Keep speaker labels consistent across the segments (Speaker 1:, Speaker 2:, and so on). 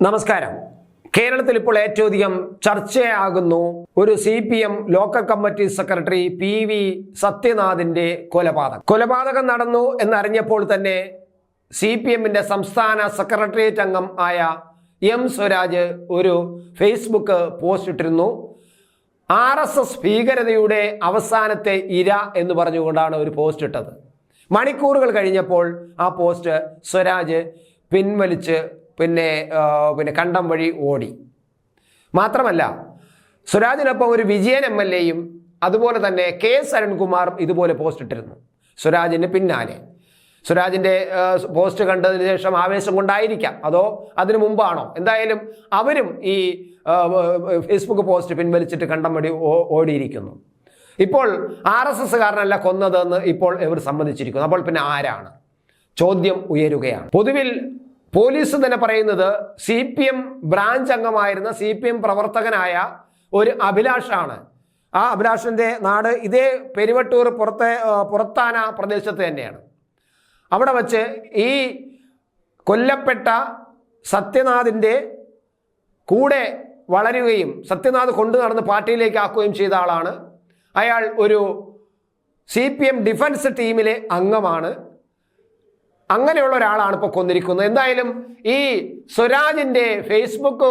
Speaker 1: നമസ്കാരം. കേരളത്തിൽ ഇപ്പോൾ ഏറ്റവും അധികം ചർച്ചയാകുന്നു ഒരു C P M local committee secretary P V സത്യനാഥിന്റെ കൊലപാതകം. കൊലപാതകം നടന്നു എന്നറിഞ്ഞപ്പോൾ തന്നെ സി പി എമ്മിന്റെ സംസ്ഥാന സെക്രട്ടേറിയറ്റ് അംഗം ആയ എം സ്വരാജ് ഒരു ഫേസ്ബുക്ക് പോസ്റ്റ് ഇട്ടിരുന്നു. ആർ എസ് എസ് ഭീകരതയുടെ അവസാനത്തെ ഇര എന്ന് പറഞ്ഞുകൊണ്ടാണ് ഒരു പോസ്റ്റ് ഇട്ടത്. മണിക്കൂറുകൾ കഴിഞ്ഞപ്പോൾ ആ പോസ്റ്റ് സ്വരാജ് പിൻവലിച്ച് പിന്നെ പിന്നെ കണ്ടം വഴി ഓടി. മാത്രമല്ല സ്വരാജിനൊപ്പം ഒരു വിജയൻ എം എൽ എയും അതുപോലെ തന്നെ കെ എസ് അരുൺകുമാറും ഇതുപോലെ പോസ്റ്റ് ഇട്ടിരുന്നു. സ്വരാജിന് പിന്നാലെ. സ്വരാജിന്റെ പോസ്റ്റ് കണ്ടതിന് ശേഷം ആവേശം കൊണ്ടായിരിക്കാം. അതോ അതിനു മുമ്പാണോ? എന്തായാലും അവരും ഈ ഫേസ്ബുക്ക് പോസ്റ്റ് പിൻവലിച്ചിട്ട് കണ്ടം വഴി ഓടിയിരിക്കുന്നു. ഇപ്പോൾ ആർ എസ് എസ് കാരനല്ല കൊന്നതെന്ന് ഇപ്പോൾ ഇവർ സമ്മതിച്ചിരിക്കുന്നു. അപ്പോൾ പിന്നെ ആരാണ്? ചോദ്യം ഉയരുകയാണ്. പൊതുവിൽ പോലീസ് തന്നെ പറയുന്നത് സി പി എം ബ്രാഞ്ച് അംഗമായിരുന്ന സി പി എം പ്രവർത്തകനായ ഒരു അഭിലാഷാണ്. ആ അഭിലാഷിന്റെ നാട് ഇതേ പെരുവട്ടൂർ പുറത്തെ പുറത്താന പ്രദേശത്ത് തന്നെയാണ്. അവിടെ വച്ച് ഈ കൊല്ലപ്പെട്ട സത്യനാഥിന്റെ കൂടെ വളരുകയും സത്യനാഥ് കൊണ്ടു നടന്ന് പാർട്ടിയിലേക്ക് ആക്കുകയും ചെയ്ത ആളാണ്. അയാൾ ഒരു സി പി എം ഡിഫൻസ് ടീമിലെ അംഗമാണ്. അങ്ങനെയുള്ള ഒരാളാണ് ഇപ്പോൾ കൊന്നിരിക്കുന്നത്. എന്തായാലും ഈ സ്വരാജിന്റെ ഫേസ്ബുക്ക്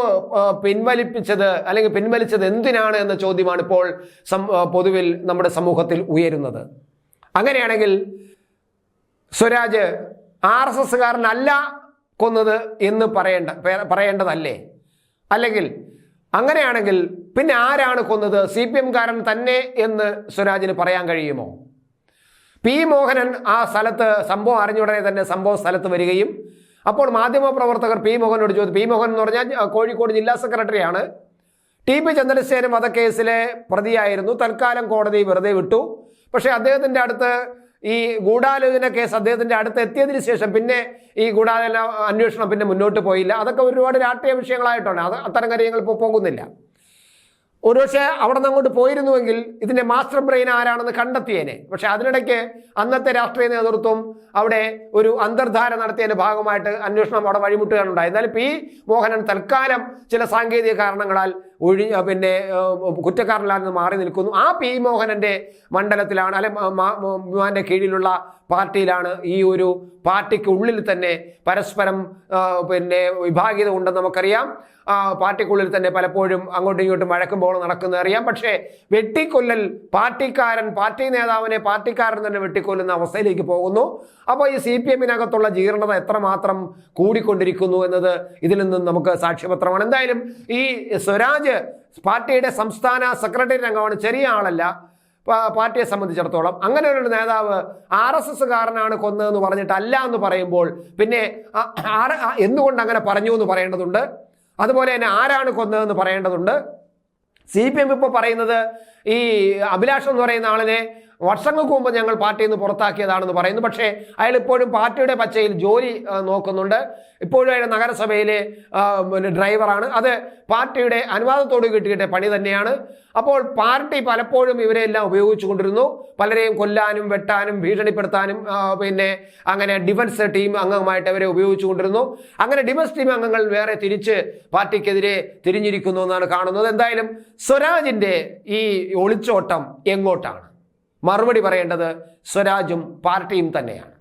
Speaker 1: പിൻവലിപ്പിച്ചത് അല്ലെങ്കിൽ പിൻവലിച്ചത് എന്തിനാണ് എന്ന ചോദ്യമാണ് ഇപ്പോൾ പൊതുവിൽ നമ്മുടെ സമൂഹത്തിൽ ഉയരുന്നത്. അങ്ങനെയാണെങ്കിൽ സ്വരാജ് ആർ എസ് എസ്സുകാരനല്ല കൊന്നത് എന്ന് പറയേണ്ട പറയേണ്ടതല്ലേ? അല്ലെങ്കിൽ അങ്ങനെയാണെങ്കിൽ പിന്നെ ആരാണ് കൊന്നത്? സി പി എംകാരൻ തന്നെ എന്ന് സ്വരാജിന് പറയാൻ കഴിയുമോ? പി മോഹനൻ ആ സ്ഥലത്ത് സംഭവം അറിഞ്ഞ ഉടനെ തന്നെ സംഭവം സ്ഥലത്ത് വരികയും അപ്പോൾ മാധ്യമപ്രവർത്തകർ പി മോഹനോട് ചോദിച്ചു. പി മോഹൻ എന്ന് പറഞ്ഞാൽ കോഴിക്കോട് ജില്ലാ സെക്രട്ടറിയാണ്. ടി പി ചന്ദ്രശേഖരൻ വധക്കേസിലെ പ്രതിയായിരുന്നു. തൽക്കാലം കോടതി വെറുതെ വിട്ടു. പക്ഷേ അദ്ദേഹത്തിന്റെ അടുത്ത് ഈ ഗൂഢാലോചന കേസ് അദ്ദേഹത്തിന്റെ അടുത്ത് എത്തിയതിന് ശേഷം പിന്നെ ഈ ഗൂഢാലോചന അന്വേഷണം പിന്നെ മുന്നോട്ട് പോയില്ല. അതൊക്കെ ഒരുപാട് രാഷ്ട്രീയ വിഷയങ്ങളായിട്ടാണ്. അത് അത്തരം കാര്യങ്ങൾ ഇപ്പോൾ പോകുന്നില്ല. ഒരുപക്ഷെ അവിടെ നിന്ന് അങ്ങോട്ട് പോയിരുന്നുവെങ്കിൽ ഇതിന്റെ മാസ്റ്റർ ബ്രെയിൻ ആരാണെന്ന് കണ്ടെത്തിയേനെ. പക്ഷെ അതിനിടയ്ക്ക് അന്നത്തെ രാഷ്ട്രീയ നേതൃത്വം അവിടെ ഒരു അന്തർധാര നടത്തിയതിന്റെ ഭാഗമായിട്ട് അന്വേഷണം അവിടെ വഴിമുട്ടുകയുണ്ടായി എന്നാലും പി മോഹനൻ തൽക്കാലം ചില സാങ്കേതിക കാരണങ്ങളാൽ ഒഴി പിന്നെ ഏഹ്, നിന്ന് മാറി നിൽക്കുന്നു. ആ പി മോഹനന്റെ മണ്ഡലത്തിലാണ് അല്ലെ മാന്റെ കീഴിലുള്ള പാർട്ടിയിലാണ് ഈ ഒരു പാർട്ടിക്ക് ഉള്ളിൽ തന്നെ പരസ്പരം പിന്നെ വിഭാഗീയത ഉണ്ടെന്ന് നമുക്കറിയാം. പാർട്ടിക്കുള്ളിൽ തന്നെ പലപ്പോഴും അങ്ങോട്ടും ഇങ്ങോട്ടും വഴക്കുമ്പോൾ നടക്കുന്നത് അറിയാം. പക്ഷേ വെട്ടിക്കൊല്ലൽ പാർട്ടിക്കാരൻ പാർട്ടി നേതാവിനെ പാർട്ടിക്കാരൻ തന്നെ വെട്ടിക്കൊല്ലുന്ന അവസ്ഥയിലേക്ക് പോകുന്നു. അപ്പോൾ ഈ സി പി എമ്മിനകത്തുള്ള ജീർണത എത്രമാത്രം കൂടിക്കൊണ്ടിരിക്കുന്നു എന്നത് ഇതിൽ നിന്നും നമുക്ക് സാക്ഷ്യപത്രമാണ്. എന്തായാലും ഈ സ്വരാജ് പാർട്ടിയുടെ സംസ്ഥാന സെക്രട്ടറി രംഗമാണ് ചെറിയ ആളല്ല പാർട്ടിയെ സംബന്ധിച്ചിടത്തോളം. അങ്ങനെ ഒരു നേതാവ് ആർ എസ് എസ് കാരനാണ് കൊന്നതെന്ന് പറഞ്ഞിട്ട് അല്ല എന്ന് പറയുമ്പോൾ പിന്നെ എന്തുകൊണ്ട് അങ്ങനെ പറഞ്ഞു എന്ന് പറയേണ്ടതുണ്ട്? അതുപോലെ തന്നെ ആരാണ് കൊന്നതെന്ന് പറയേണ്ടതുണ്ട്? സി പി എം ഇപ്പോൾ പറയുന്നത് ഈ അഭിലാഷം എന്ന് പറയുന്ന ആളിനെ വർഷങ്ങൾക്ക് മുമ്പ് ഞങ്ങൾ പാർട്ടിയിൽ നിന്ന് പുറത്താക്കിയതാണെന്ന് പറയുന്നു. പക്ഷേ അയാൾ ഇപ്പോഴും പാർട്ടിയുടെ പച്ചയിൽ ജോലി നോക്കുന്നുണ്ട്. ഇപ്പോഴും അയാൾ നഗരസഭയിലെ ഡ്രൈവറാണ്. അത് പാർട്ടിയുടെ അനുവാദത്തോട് കിട്ടിയിട്ട് പണി തന്നെയാണ്. അപ്പോൾ പാർട്ടി പലപ്പോഴും ഇവരെല്ലാം ഉപയോഗിച്ചുകൊണ്ടിരുന്നു. പലരെയും കൊല്ലാനും വെട്ടാനും ഭീഷണിപ്പെടുത്താനും പിന്നെ അങ്ങനെ ഡിഫൻസ് ടീം അംഗമായിട്ട് അവരെ ഉപയോഗിച്ചുകൊണ്ടിരുന്നു. അങ്ങനെ ഡിഫൻസ് ടീം അംഗങ്ങൾ വേറെ തിരിച്ച് പാർട്ടിക്കെതിരെ തിരിഞ്ഞിരിക്കുന്നു എന്നാണ് കാണുന്നത്. എന്തായാലും സ്വരാജിന്റെ ഈ ഒളിച്ചോട്ടം എങ്ങോട്ടാണ്? മറുപടി പറയേണ്ടത് സ്വരാജും പാർട്ടിയും തന്നെയാണ്.